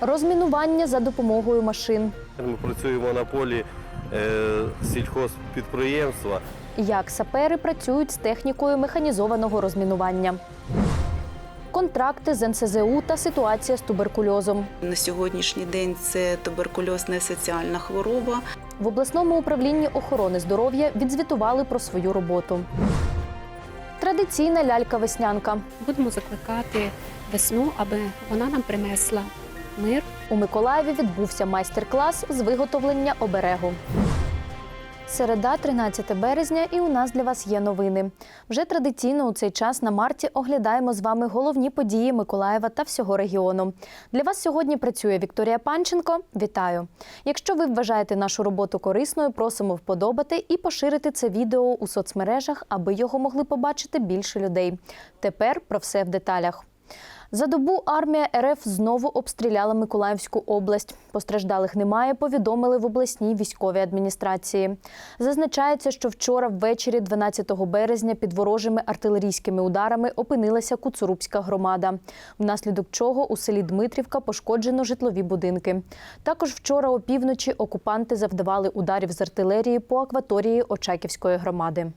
Розмінування за допомогою машин. Ми працюємо на полі е, сільхозпідприємства. Як сапери працюють з технікою механізованого розмінування. Контракти з НСЗУ та ситуація з туберкульозом. На сьогоднішній день це туберкульоз не соціальна хвороба. В обласному управлінні охорони здоров'я відзвітували про свою роботу. Традиційна лялька-веснянка. Будемо закликати весну, аби вона нам принесла мир. У Миколаєві відбувся майстер-клас з виготовлення оберегу. Середа, 13 березня, і у нас для вас є новини. Вже традиційно у цей час на марті оглядаємо з вами головні події Миколаєва та всього регіону. Для вас сьогодні працює Вікторія Панченко. Вітаю! Якщо ви вважаєте нашу роботу корисною, просимо вподобати і поширити це відео у соцмережах, аби його могли побачити більше людей. Тепер про все в деталях. За добу армія РФ знову обстріляла Миколаївську область. Постраждалих немає, повідомили в обласній військовій адміністрації. Зазначається, що вчора ввечері, 12 березня, під ворожими артилерійськими ударами опинилася Куцурубська громада, внаслідок чого у селі Дмитрівка пошкоджено житлові будинки. Також вчора опівночі окупанти завдавали ударів з артилерії по акваторії Очаківської громади.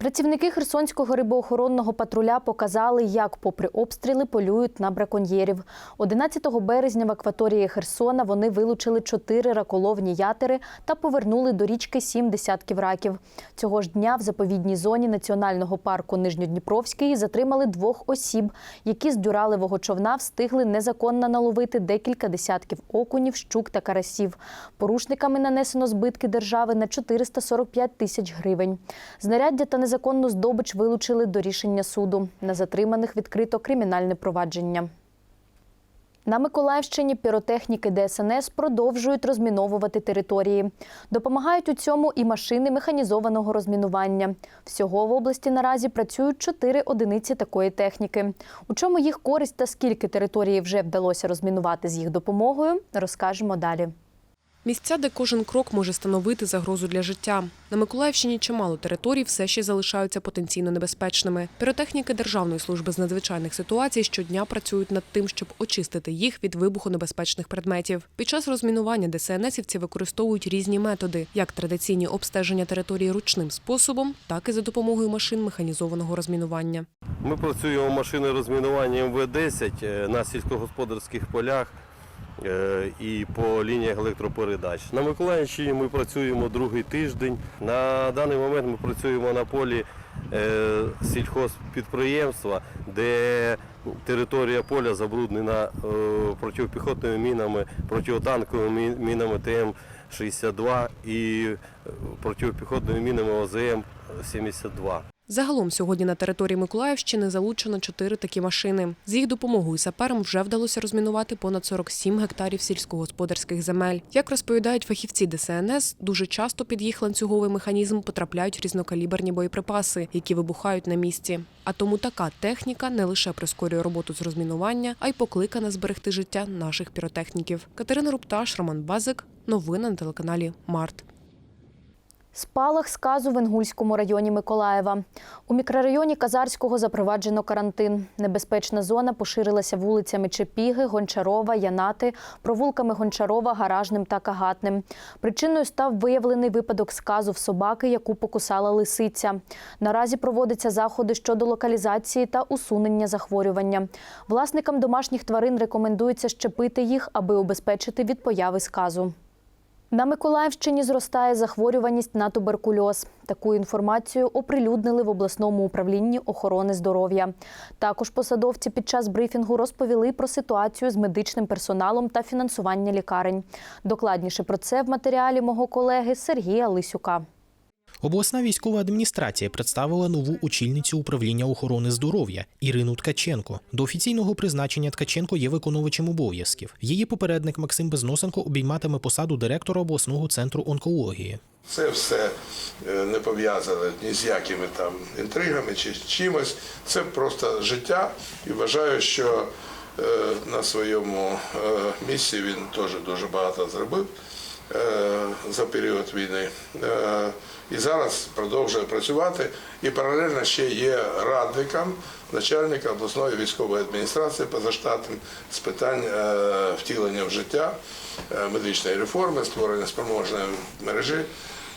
Працівники Херсонського рибоохоронного патруля показали, як, попри обстріли, полюють на браконьєрів. 11 березня в акваторії Херсона вони вилучили чотири раколовні ятери та повернули до річки сім десятків раків. Цього ж дня в заповідній зоні національного парку Нижньодніпровський затримали двох осіб, які з дюралевого човна встигли незаконно наловити декілька десятків окунів, щук та карасів. Порушниками нанесено збитки держави на 445 тисяч гривень. Знаряддя та незаконну здобич вилучили до рішення суду. На затриманих відкрито кримінальне провадження. На Миколаївщині піротехніки ДСНС продовжують розміновувати території. Допомагають у цьому і машини механізованого розмінування. Всього в області наразі працюють чотири одиниці такої техніки. У чому їх користь та скільки території вже вдалося розмінувати з їх допомогою, розкажемо далі. Місця, де кожен крок може становити загрозу для життя. На Миколаївщині чимало територій все ще залишаються потенційно небезпечними. Піротехніки Державної служби з надзвичайних ситуацій щодня працюють над тим, щоб очистити їх від вибухонебезпечних предметів. Під час розмінування ДСНСівці використовують різні методи, як традиційні обстеження території ручним способом, так і за допомогою машин механізованого розмінування. Ми працюємо машиною розмінування МВ-10 е, на сільськогосподарських полях і по лініях електропередач. На Миколаївщині ми працюємо другий тиждень. На даний момент ми працюємо на полі е, сільхозпідприємства, де територія поля забруднена е, протипіхотними мінами, протитанковими мінами ТМ-62 і е, протипіхотними мінами ОЗМ-72. Загалом сьогодні на території Миколаївщини залучено чотири такі машини. З їх допомогою саперам вже вдалося розмінувати понад 47 гектарів сільськогосподарських земель. Як розповідають фахівці ДСНС, дуже часто під їх ланцюговий механізм потрапляють різнокаліберні боєприпаси, які вибухають на місці. А тому така техніка не лише прискорює роботу з розмінування, а й покликана зберегти життя наших піротехніків. Катерина Рупташ, Роман Базик. Новини на телеканалі Март. Спалах сказу в Інгульському районі Миколаєва. У мікрорайоні Казарського запроваджено карантин. Небезпечна зона поширилася вулицями Чепіги, Гончарова, Янати, провулками Гончарова, Гаражним та Кагатним. Причиною став виявлений випадок сказу в собаки, яку покусала лисиця. Наразі проводяться заходи щодо локалізації та усунення захворювання. Власникам домашніх тварин рекомендується щепити їх, аби убезпечити від появи сказу. На Миколаївщині зростає захворюваність на туберкульоз. Таку інформацію оприлюднили в обласному управлінні охорони здоров'я. Також посадовці під час брифінгу розповіли про ситуацію з медичним персоналом та фінансування лікарень. Докладніше про це в матеріалі мого колеги Сергія Лисюка. Обласна військова адміністрація представила нову очільницю управління охорони здоров'я Ірину Ткаченко. До офіційного призначення Ткаченко є виконувачем обов'язків. Її попередник Максим Безносенко обійматиме посаду директора обласного центру онкології. Це все е, не пов'язане ні з якими там інтригами чи чимось. Це просто життя. І вважаю, що на своєму е, місці він теж дуже багато зробив е, за період війни. Е, І зараз продовжує працювати. І паралельно ще є радником начальника обласної військової адміністрації позаштатним з питань е, втілення в життя е, медичної реформи, створення спроможної мережі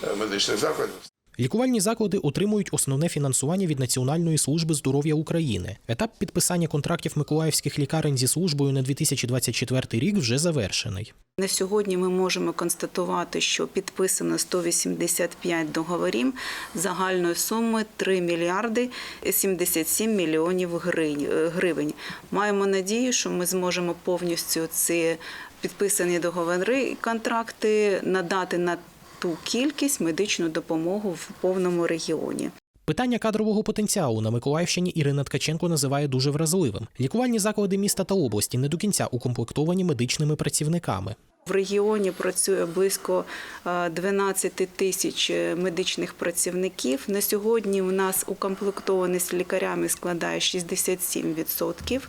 е, медичних закладів. Лікувальні заклади отримують основне фінансування від Національної служби здоров'я України. Етап підписання контрактів миколаївських лікарень зі службою на 2024 рік вже завершений. На сьогодні ми можемо констатувати, що підписано 185 договорів загальною сумою 3 мільярди 77 мільйонів е, гривень. Маємо надію, що ми зможемо повністю ці підписані договори і контракти надати на ту кількість медичну допомогу в повному регіоні. Питання кадрового потенціалу на Миколаївщині Ірина Ткаченко називає дуже вразливим. Лікувальні заклади міста та області не до кінця укомплектовані медичними працівниками. В регіоні працює близько е, 12 тисяч е, медичних працівників. На сьогодні у нас укомплектованість лікарями складає 67%,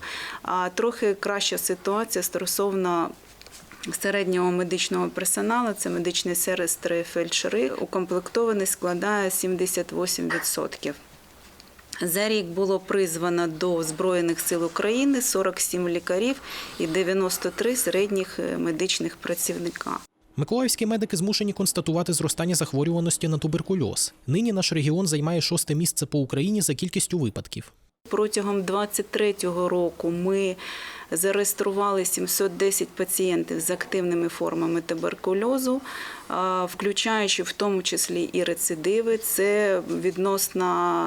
а трохи краща ситуація стосовно середнього медичного персоналу, це медичні сестри, фельдшери, укомплектованість складає 78%. За рік було призвано до Збройних сил України 47 лікарів і 93 середніх е, медичних працівника. Миколаївські медики змушені констатувати зростання захворюваності на туберкульоз. Нині наш регіон займає шосте місце по Україні за кількістю випадків. Протягом 2023 року ми зареєстрували 710 пацієнтів з активними формами туберкульозу, включаючи в тому числі і рецидиви. Це відносно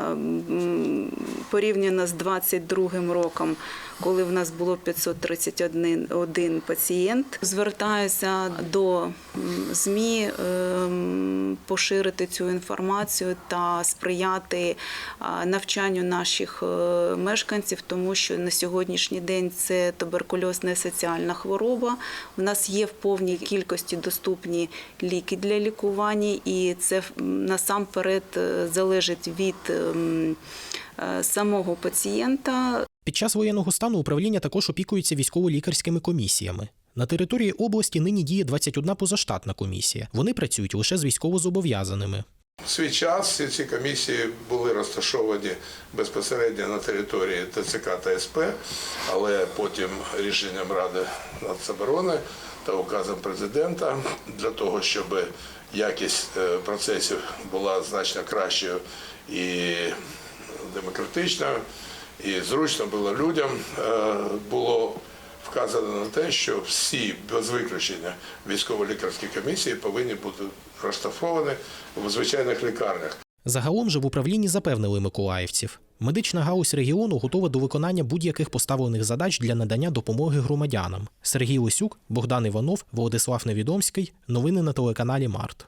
порівняно з 2022 роком, коли в нас було 531 один пацієнт. Звертаюся до ЗМІ ем, поширити цю інформацію та сприяти навчанню наших е, мешканців, тому що на сьогоднішній день це туберкульоз не соціальна хвороба. У нас є в повній кількості доступні ліки для лікування, і це насамперед е, залежить від ем, е, самого пацієнта, Під час воєнного стану управління також опікується військово-лікарськими комісіями. На території області нині діє 21 позаштатна комісія. Вони працюють лише з військовозобов'язаними. В свій час всі ці комісії були розташовані безпосередньо на території ТЦК та СП, але потім рішенням Ради нацоборони та указом президента для того, щоб якість е, процесів була значно кращою і демократичною, і зручно було людям, е, було вказано на те, що всі без виключення військово-лікарські комісії повинні бути розташовані в звичайних лікарнях. Загалом же в управлінні запевнили миколаївців. Медична галузь регіону готова до виконання будь-яких поставлених задач для надання допомоги громадянам. Сергій Лисюк, Богдан Іванов, Володислав Невідомський. Новини на телеканалі Март.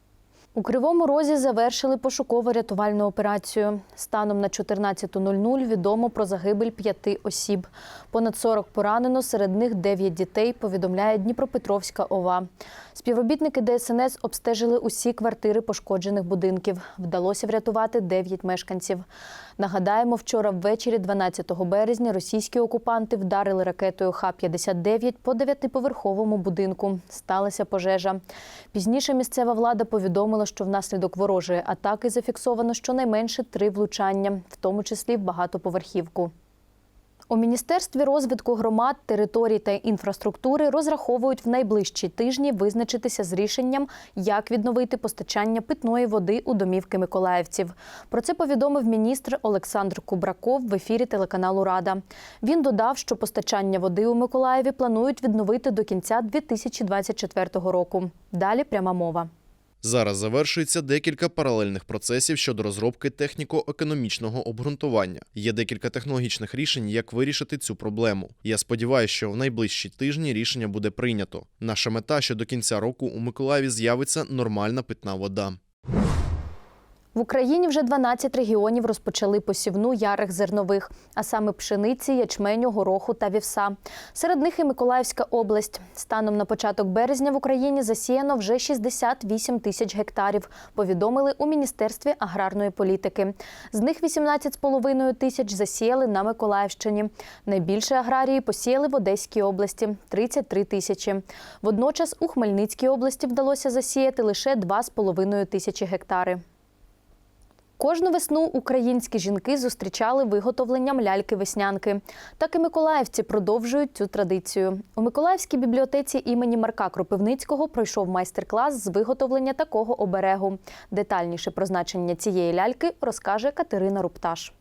У Кривому Розі завершили пошуково-рятувальну операцію. Станом на 14.00 відомо про загибель п'яти осіб. Понад 40 поранено, серед них 9 дітей, повідомляє Дніпропетровська ОВА. Співробітники ДСНС обстежили усі квартири пошкоджених будинків. Вдалося врятувати 9 мешканців. Нагадаємо, вчора ввечері, 12 березня, російські окупанти вдарили ракетою Х-59 по дев'ятиповерховому будинку. Сталася пожежа. Пізніше місцева влада повідомила, що внаслідок ворожої атаки зафіксовано щонайменше три влучання, в тому числі в багатоповерхівку. У Міністерстві розвитку громад, територій та інфраструктури розраховують в найближчі тижні визначитися з рішенням, як відновити постачання питної води у домівки миколаївців. Про це повідомив міністр Олександр Кубраков в ефірі телеканалу Рада. Він додав, що постачання води у Миколаєві планують відновити до кінця 2024 року. Далі пряма мова. Зараз завершується декілька паралельних процесів щодо розробки техніко-економічного обґрунтування. Є декілька технологічних рішень, як вирішити цю проблему. Я сподіваюся, що в найближчі тижні рішення буде прийнято. Наша мета, що до кінця року у Миколаєві з'явиться нормальна питна вода. В Україні вже 12 регіонів розпочали посівну ярих зернових, а саме пшениці, ячменю, гороху та вівса. Серед них і Миколаївська область. Станом на початок березня в Україні засіяно вже 68 тисяч гектарів, повідомили у Міністерстві аграрної політики. З них 18,5 тисяч засіяли на Миколаївщині. Найбільше аграрії посіяли в Одеській області 33 тисячі. Водночас у Хмельницькій області вдалося засіяти лише 2,5 тисячі гектари. Кожну весну українські жінки зустрічали виготовленням ляльки-веснянки. Так і миколаївці продовжують цю традицію. У Миколаївській бібліотеці імені Марка Кропивницького пройшов майстер-клас з виготовлення такого оберегу. Детальніше про значення цієї ляльки розкаже Катерина Рупташ.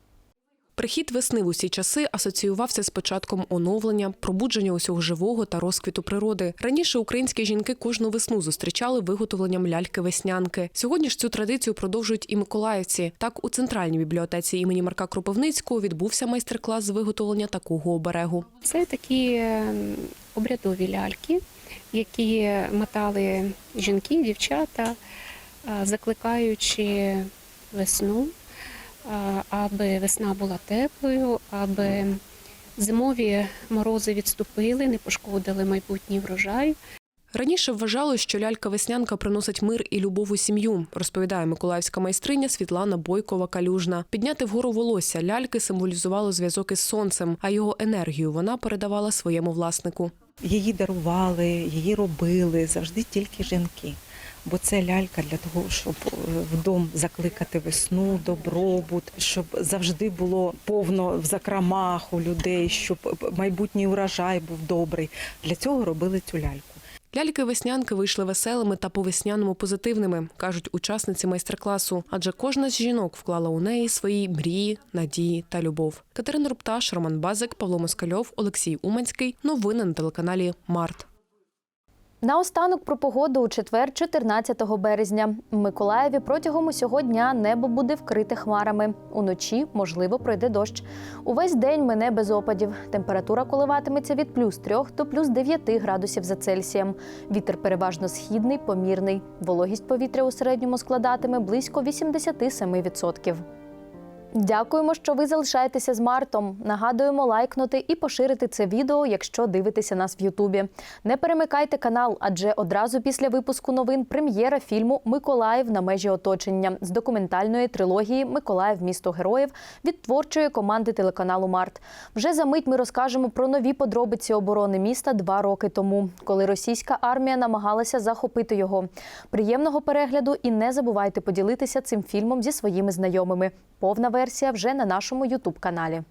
Прихід весни в усі часи асоціювався з початком оновлення, пробудження усього живого та розквіту природи. Раніше українські жінки кожну весну зустрічали виготовленням ляльки-веснянки. Сьогодні ж цю традицію продовжують і миколаївці. Так, у центральній бібліотеці імені Марка Кропивницького відбувся майстер-клас з виготовлення такого оберегу. Це такі ем, обрядові ляльки, які мотали жінки, дівчата, закликаючи весну, аби весна була теплою, аби зимові морози відступили, не пошкодили майбутній врожай. Раніше вважали, що лялька-веснянка приносить мир і любов у сім'ю, розповідає миколаївська майстриня Світлана Бойкова Калюжна. Підняти вгору волосся ляльки символізувало зв'язок із сонцем, а його енергію вона передавала своєму власнику. Її дарували, її робили завжди тільки жінки. Бо це лялька для того, щоб е, в дом закликати весну, добробут, щоб завжди було повно в закромах у людей, щоб майбутній урожай був добрий. Для цього робили цю ляльку. Ляльки-веснянки вийшли веселими та по-весняному позитивними, кажуть учасниці майстер-класу. Адже кожна з жінок вклала у неї свої мрії, надії та любов. Катерина Рупташ, Роман Базик, Павло Москальов, Олексій Уманський. Новини на телеканалі Март. Наостанок про погоду у четвер, 14 березня. В Миколаєві протягом усього дня небо буде вкрите хмарами. Уночі, можливо, пройде дощ. Увесь день мине без опадів. Температура коливатиметься від плюс 3 до плюс 9 градусів за Цельсієм. Вітер переважно східний, помірний. Вологість повітря у середньому складатиме близько 87%. Дякуємо, що ви залишаєтеся з Мартом. Нагадуємо лайкнути і поширити це відео, якщо дивитеся нас в Ютубі. Не перемикайте канал, адже одразу після випуску новин прем'єра фільму Миколаїв на межі оточення з документальної трилогії Миколаїв місто героїв від творчої команди телеканалу Март. Вже за мить ми розкажемо про нові подробиці оборони міста два роки тому, коли російська армія намагалася захопити його. Приємного перегляду і не забувайте поділитися цим фільмом зі своїми знайомими. Повна версія вже на нашому Ютуб каналі.